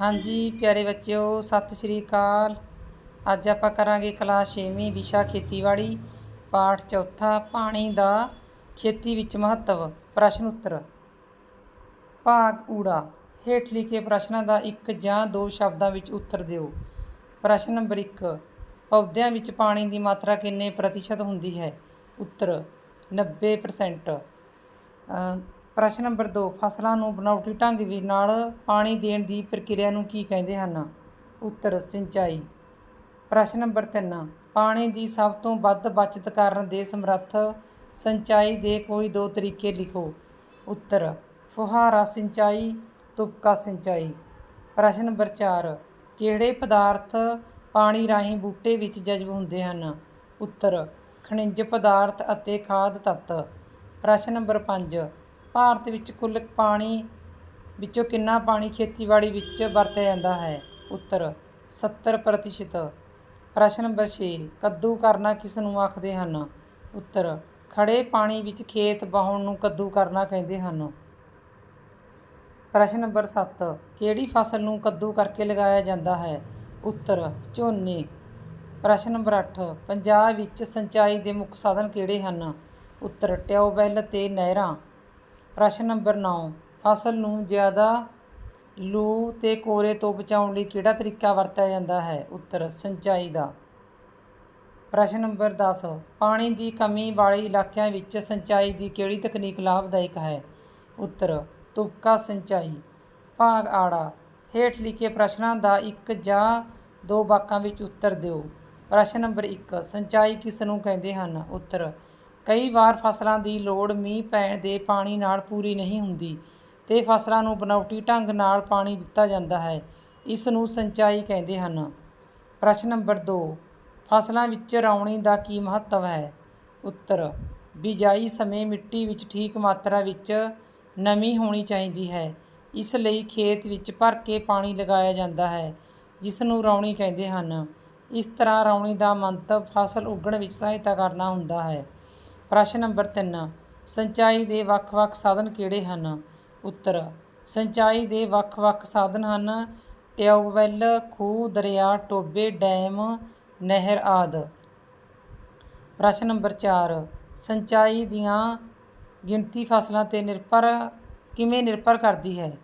ਹਾਂਜੀ, ਪਿਆਰੇ ਬੱਚਿਓ, ਸਤਿ ਸ਼੍ਰੀ ਅਕਾਲ। ਅੱਜ ਆਪਾਂ ਕਰਾਂਗੇ ਕਲਾਸ 6ਵੀਂ ਵਿਸ਼ਾ ਖੇਤੀਬਾੜੀ, ਪਾਠ ਚੌਥਾ, ਪਾਣੀ ਦਾ ਖੇਤੀ ਵਿੱਚ ਮਹੱਤਵ, ਪ੍ਰਸ਼ਨ ਉੱਤਰ। ਭਾਗ ਊੜਾ, ਹੇਠ ਲਿਖੇ ਪ੍ਰਸ਼ਨਾਂ ਦਾ ਇੱਕ ਜਾਂ ਦੋ ਸ਼ਬਦਾਂ ਵਿੱਚ ਉੱਤਰ ਦਿਓ। ਪ੍ਰਸ਼ਨ ਨੰਬਰ 1 ਪੌਦਿਆਂ ਵਿੱਚ ਪਾਣੀ ਦੀ ਮਾਤਰਾ ਕਿੰਨੇ ਪ੍ਰਤੀਸ਼ਤ ਹੁੰਦੀ ਹੈ? ਉੱਤਰ 90% ਪ੍ਰਸ਼ਨ ਨੰਬਰ 2 ਫਸਲਾਂ ਨੂੰ ਬਣਾਉਟੀ ਢੰਗ ਵੀ ਨਾਲ ਪਾਣੀ ਦੇਣ ਦੀ ਪ੍ਰਕਿਰਿਆ ਨੂੰ ਕੀ ਕਹਿੰਦੇ ਹਨ? ਉੱਤਰ, ਸਿੰਚਾਈ। ਪ੍ਰਸ਼ਨ ਨੰਬਰ 3 ਪਾਣੀ ਦੀ ਸਭ ਤੋਂ ਵੱਧ ਬਚਤ ਕਰਨ ਦੇ ਸਮਰੱਥ ਸਿੰਚਾਈ ਦੇ ਕੋਈ ਦੋ ਤਰੀਕੇ ਲਿਖੋ। ਉੱਤਰ, ਫੁਹਾਰਾ ਸਿੰਚਾਈ, ਤੁਪਕਾ ਸਿੰਚਾਈ। ਪ੍ਰਸ਼ਨ ਨੰਬਰ 4 ਕਿਹੜੇ ਪਦਾਰਥ ਪਾਣੀ ਰਾਹੀਂ ਬੂਟੇ ਵਿੱਚ ਜਜ਼ਬ ਹੁੰਦੇ ਹਨ? ਉੱਤਰ, ਖਣਿਜ ਪਦਾਰਥ ਅਤੇ ਖਾਦ ਤੱਤ। ਪ੍ਰਸ਼ਨ ਨੰਬਰ 5 ਭਾਰਤ ਵਿੱਚ ਕੁੱਲ ਪਾਣੀ ਵਿੱਚੋਂ ਕਿੰਨਾ ਪਾਣੀ ਖੇਤੀਬਾੜੀ ਵਿੱਚ ਵਰਤਿਆ ਜਾਂਦਾ ਹੈ? ਉੱਤਰ 70% ਪ੍ਰਸ਼ਨ ਨੰਬਰ 6 ਕੱਦੂ ਕਰਨਾ ਕਿਸ ਨੂੰ ਆਖਦੇ ਹਨ? ਉੱਤਰ ਖੜੇ ਪਾਣੀ ਵਿੱਚ ਖੇਤ ਵਾਹੁਣ ਨੂੰ ਕੱਦੂ ਕਰਨਾ ਕਹਿੰਦੇ ਹਨ। ਪ੍ਰਸ਼ਨ ਨੰਬਰ 7 ਕਿਹੜੀ ਫਸਲ ਨੂੰ ਕੱਦੂ ਕਰਕੇ ਲਗਾਇਆ ਜਾਂਦਾ ਹੈ? ਉੱਤਰ, ਝੋਨੇ। ਪ੍ਰਸ਼ਨ ਨੰਬਰ 8 ਪੰਜਾਬ ਵਿੱਚ ਸਿੰਚਾਈ ਦੇ ਮੁੱਖ ਸਾਧਨ ਕਿਹੜੇ ਹਨ? ਉੱਤਰ, ਟਿਊਬਵੈੱਲ ਤੇ ਨਹਿਰਾਂ। ਪ੍ਰਸ਼ਨ ਨੰਬਰ 9 ਫਸਲ ਨੂੰ ਜ਼ਿਆਦਾ ਲੂ ਤੇ ਕੋਰੇ ਤੋਂ ਬਚਾਉਣ ਲਈ ਕਿਹੜਾ ਤਰੀਕਾ ਵਰਤਿਆ ਜਾਂਦਾ ਹੈ? ਉੱਤਰ, ਸਿੰਚਾਈ ਦਾ। ਪ੍ਰਸ਼ਨ ਨੰਬਰ 10 ਪਾਣੀ ਦੀ ਕਮੀ ਵਾਲੇ ਇਲਾਕਿਆਂ ਵਿੱਚ ਸਿੰਚਾਈ ਦੀ ਕਿਹੜੀ ਤਕਨੀਕ ਲਾਭਦਾਇਕ ਹੈ? ਉੱਤਰ, ਤੁਪਕਾ ਸਿੰਚਾਈ। ਭਾਗ ਆੜਾ, ਹੇਠ ਲਿਖੇ ਪ੍ਰਸ਼ਨਾਂ ਦਾ ਇੱਕ ਜਾਂ ਦੋ ਵਾਕਾਂ ਵਿੱਚ ਉੱਤਰ ਦਿਓ। ਪ੍ਰਸ਼ਨ ਨੰਬਰ 1 ਸਿੰਚਾਈ ਕਿਸ ਨੂੰ ਕਹਿੰਦੇ ਹਨ? ਉੱਤਰ ਕਈ ਵਾਰ ਫਸਲਾਂ ਦੀ ਲੋੜ ਮੀਂਹ ਪੈਣ ਦੇ ਪਾਣੀ ਨਾਲ ਪੂਰੀ ਨਹੀਂ ਹੁੰਦੀ ਤੇ ਫਸਲਾਂ ਨੂੰ ਬਨਾਵਟੀ ਢੰਗ ਨਾਲ ਪਾਣੀ ਦਿੱਤਾ ਜਾਂਦਾ ਹੈ। ਇਸ ਨੂੰ ਸਿੰਚਾਈ ਕਹਿੰਦੇ ਹਨ। ਪ੍ਰਸ਼ਨ ਨੰਬਰ 2 ਫਸਲਾਂ ਵਿੱਚ ਰੌਣੀ ਦਾ ਕੀ ਮਹੱਤਵ ਹੈ? ਉੱਤਰ, ਬਿਜਾਈ ਸਮੇਂ ਮਿੱਟੀ ਵਿੱਚ ਠੀਕ ਮਾਤਰਾ ਵਿੱਚ ਨਮੀ ਹੋਣੀ ਚਾਹੀਦੀ ਹੈ। ਇਸ ਲਈ ਖੇਤ ਵਿੱਚ ਭਰ ਕੇ ਪਾਣੀ ਲਗਾਇਆ ਜਾਂਦਾ ਹੈ, ਜਿਸ ਨੂੰ ਰੌਣੀ ਕਹਿੰਦੇ ਹਨ। ਇਸ ਤਰ੍ਹਾਂ ਰੌਣੀ ਦਾ ਮੰਤਵ ਫਸਲ ਉੱਗਣ ਵਿੱਚ ਸਹਾਇਤਾ ਕਰਨਾ ਹੁੰਦਾ ਹੈ। ਪ੍ਰਸ਼ਨ ਨੰਬਰ 3 ਸਿੰਚਾਈ ਦੇ ਵੱਖ-ਵੱਖ ਸਾਧਨ ਕਿਹੜੇ ਹਨ? ਉੱਤਰ, ਸਿੰਚਾਈ ਦੇ ਵੱਖ-ਵੱਖ ਸਾਧਨ ਹਨ, ਟਿਊਬਵੈੱਲ, ਖੂਹ, ਦਰਿਆ ਟੋਬੇ ਡੈਮ, ਨਹਿਰ ਆਦਿ। ਪ੍ਰਸ਼ਨ ਨੰਬਰ 4 ਸਿੰਚਾਈ ਦੀਆਂ ਗਿਣਤੀ ਫਸਲਾਂ ਤੇ ਨਿਰਭਰ ਕਿਵੇਂ ਨਿਰਭਰ ਕਰਦੀ ਹੈ?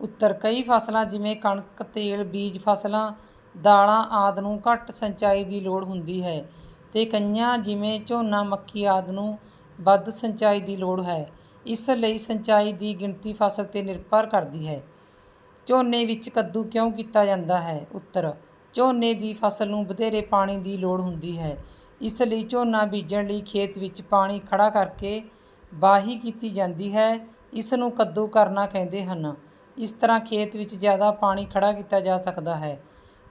ਉੱਤਰ, ਕਈ ਫਸਲਾਂ ਜਿਵੇਂ ਕਣਕ, ਤੇਲ, ਬੀਜ ਫਸਲਾਂ, ਦਾਲਾਂ ਆਦਿ ਨੂੰ ਘੱਟ ਸਿੰਚਾਈ ਦੀ ਲੋੜ ਹੁੰਦੀ ਹੈ। ਅਤੇ ਕਈਆਂ ਜਿਵੇਂ ਝੋਨਾ, ਮੱਕੀ ਆਦਿ ਨੂੰ ਵੱਧ ਸਿੰਚਾਈ ਦੀ ਲੋੜ ਹੈ। ਇਸ ਲਈ ਸਿੰਚਾਈ ਦੀ ਗਿਣਤੀ ਫਸਲ ਤੇ ਨਿਰਭਰ ਕਰਦੀ ਹੈ। ਝੋਨੇ ਵਿੱਚ ਕੱਦੂ ਕਿਉਂ ਕੀਤਾ ਜਾਂਦਾ ਹੈ? ਉੱਤਰ, ਝੋਨੇ ਦੀ ਫਸਲ ਨੂੰ ਵਧੇਰੇ ਪਾਣੀ ਦੀ ਲੋੜ ਹੁੰਦੀ ਹੈ। ਇਸ ਲਈ ਝੋਨਾ ਬੀਜਣ ਲਈ ਖੇਤ ਵਿੱਚ ਪਾਣੀ ਖੜਾ ਕਰਕੇ ਵਾਹੀ ਕੀਤੀ ਜਾਂਦੀ ਹੈ। ਇਸ ਨੂੰ ਕੱਦੂ ਕਰਨਾ ਕਹਿੰਦੇ ਹਨ। ਇਸ ਤਰ੍ਹਾਂ ਖੇਤ ਵਿੱਚ ਜ਼ਿਆਦਾ ਪਾਣੀ ਖੜਾ ਕੀਤਾ ਜਾ ਸਕਦਾ ਹੈ।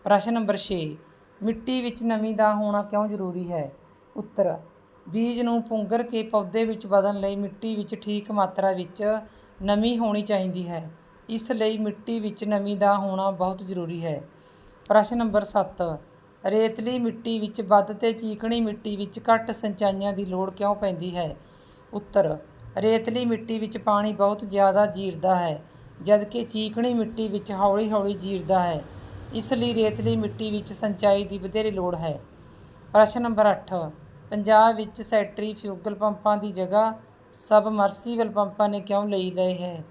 ਪ੍ਰਸ਼ਨ ਨੰਬਰ 6 ਮਿੱਟੀ ਵਿੱਚ ਨਮੀ ਦਾ ਹੋਣਾ ਕਿਉਂ ਜ਼ਰੂਰੀ ਹੈ? ਉੱਤਰ, ਬੀਜ ਨੂੰ ਪੁੰਗਰ ਕੇ ਪੌਦੇ ਵਿੱਚ ਵਧਣ ਲਈ ਮਿੱਟੀ ਵਿੱਚ ਠੀਕ ਮਾਤਰਾ ਵਿੱਚ ਨਮੀ ਹੋਣੀ ਚਾਹੀਦੀ ਹੈ। ਇਸ ਲਈ ਮਿੱਟੀ ਵਿੱਚ ਨਮੀ ਦਾ ਹੋਣਾ ਬਹੁਤ ਜ਼ਰੂਰੀ ਹੈ। ਪ੍ਰਸ਼ਨ ਨੰਬਰ 7 ਰੇਤਲੀ ਮਿੱਟੀ ਵਿੱਚ ਵੱਧ ਤੇ ਚੀਕਣੀ ਮਿੱਟੀ ਵਿੱਚ ਘੱਟ ਸਿੰਚਾਈਆਂ ਦੀ ਲੋੜ ਕਿਉਂ ਪੈਂਦੀ ਹੈ? ਉੱਤਰ, ਰੇਤਲੀ ਮਿੱਟੀ ਵਿੱਚ ਪਾਣੀ ਬਹੁਤ ਜ਼ਿਆਦਾ ਜੀਰਦਾ ਹੈ, ਜਦਕਿ ਚੀਕਣੀ ਮਿੱਟੀ ਵਿੱਚ ਹੌਲੀ-ਹੌਲੀ ਜੀਰਦਾ ਹੈ। ਇਸ ਲਈ ਰੇਤਲੀ ਮਿੱਟੀ ਵਿੱਚ ਸਿੰਚਾਈ ਦੀ ਵਧੇਰੇ ਲੋੜ ਹੈ। ਪ੍ਰਸ਼ਨ ਨੰਬਰ 8 ਪੰਜਾਬ ਵਿੱਚ ਸੈਟਰੀ ਫਿਊਗਲ ਪੰਪਾਂ ਦੀ ਜਗ੍ਹਾ ਸਬਮਰਸੀਬਲ ਪੰਪਾਂ ਨੇ ਕਿਉਂ ਲਈ ਲਏ ਹੈ?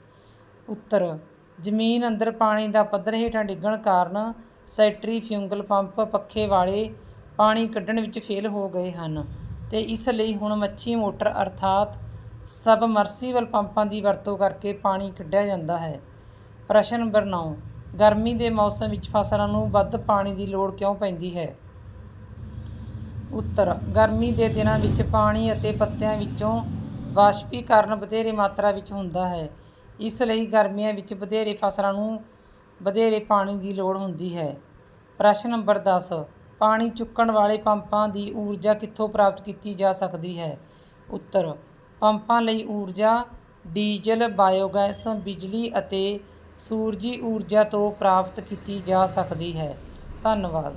ਉੱਤਰ। ਜ਼ਮੀਨ ਅੰਦਰ ਪਾਣੀ ਦਾ ਪੱਧਰ ਹੇਠਾਂ ਡਿੱਗਣ ਕਾਰਨ ਸੈਂਟਰੀਫਿਊਗਲ ਪੰਪ ਪੱਖੇ ਵਾਲੇ ਪਾਣੀ ਕੱਢਣ ਵਿੱਚ ਫੇਲ ਹੋ ਗਏ ਹਨ ਤੇ ਇਸ ਲਈ ਹੁਣ ਮੱਛੀ ਮੋਟਰ ਅਰਥਾਤ ਸਬਮਰਸੀਬਲ ਪੰਪਾਂ ਦੀ ਵਰਤੋਂ ਕਰਕੇ ਪਾਣੀ ਕੱਢਿਆ ਜਾਂਦਾ ਹੈ। ਪ੍ਰਸ਼ਨ ਨੰਬਰ 9 ਗਰਮੀ ਦੇ ਮੌਸਮ ਵਿੱਚ ਫਸਲਾਂ ਨੂੰ ਵੱਧ ਪਾਣੀ ਦੀ ਲੋੜ ਕਿਉਂ ਪੈਂਦੀ ਹੈ? ਉੱਤਰ, ਗਰਮੀ ਦੇ ਦਿਨਾਂ ਵਿੱਚ ਪਾਣੀ ਅਤੇ ਪੱਤਿਆਂ ਵਿੱਚੋਂ ਵਾਸ਼ਪੀਕਰਨ ਵਧੇਰੇ ਮਾਤਰਾ ਵਿੱਚ ਹੁੰਦਾ ਹੈ। ਇਸ ਲਈ ਗਰਮੀਆਂ ਵਿੱਚ ਵਧੇਰੇ ਫਸਲਾਂ ਨੂੰ ਵਧੇਰੇ ਪਾਣੀ ਦੀ ਲੋੜ ਹੁੰਦੀ ਹੈ। ਪ੍ਰਸ਼ਨ ਨੰਬਰ 10 ਪਾਣੀ ਚੁੱਕਣ ਵਾਲੇ ਪੰਪਾਂ ਦੀ ਊਰਜਾ ਕਿੱਥੋਂ ਪ੍ਰਾਪਤ ਕੀਤੀ ਜਾ ਸਕਦੀ ਹੈ? ਉੱਤਰ, ਪੰਪਾਂ ਲਈ ਊਰਜਾ, ਡੀਜ਼ਲ, ਬਾਇਓਗੈਸ, ਬਿਜਲੀ ਅਤੇ ਸੂਰਜੀ ਊਰਜਾ ਤੋਂ ਪ੍ਰਾਪਤ ਕੀਤੀ ਜਾ ਸਕਦੀ ਹੈ। ਧੰਨਵਾਦ।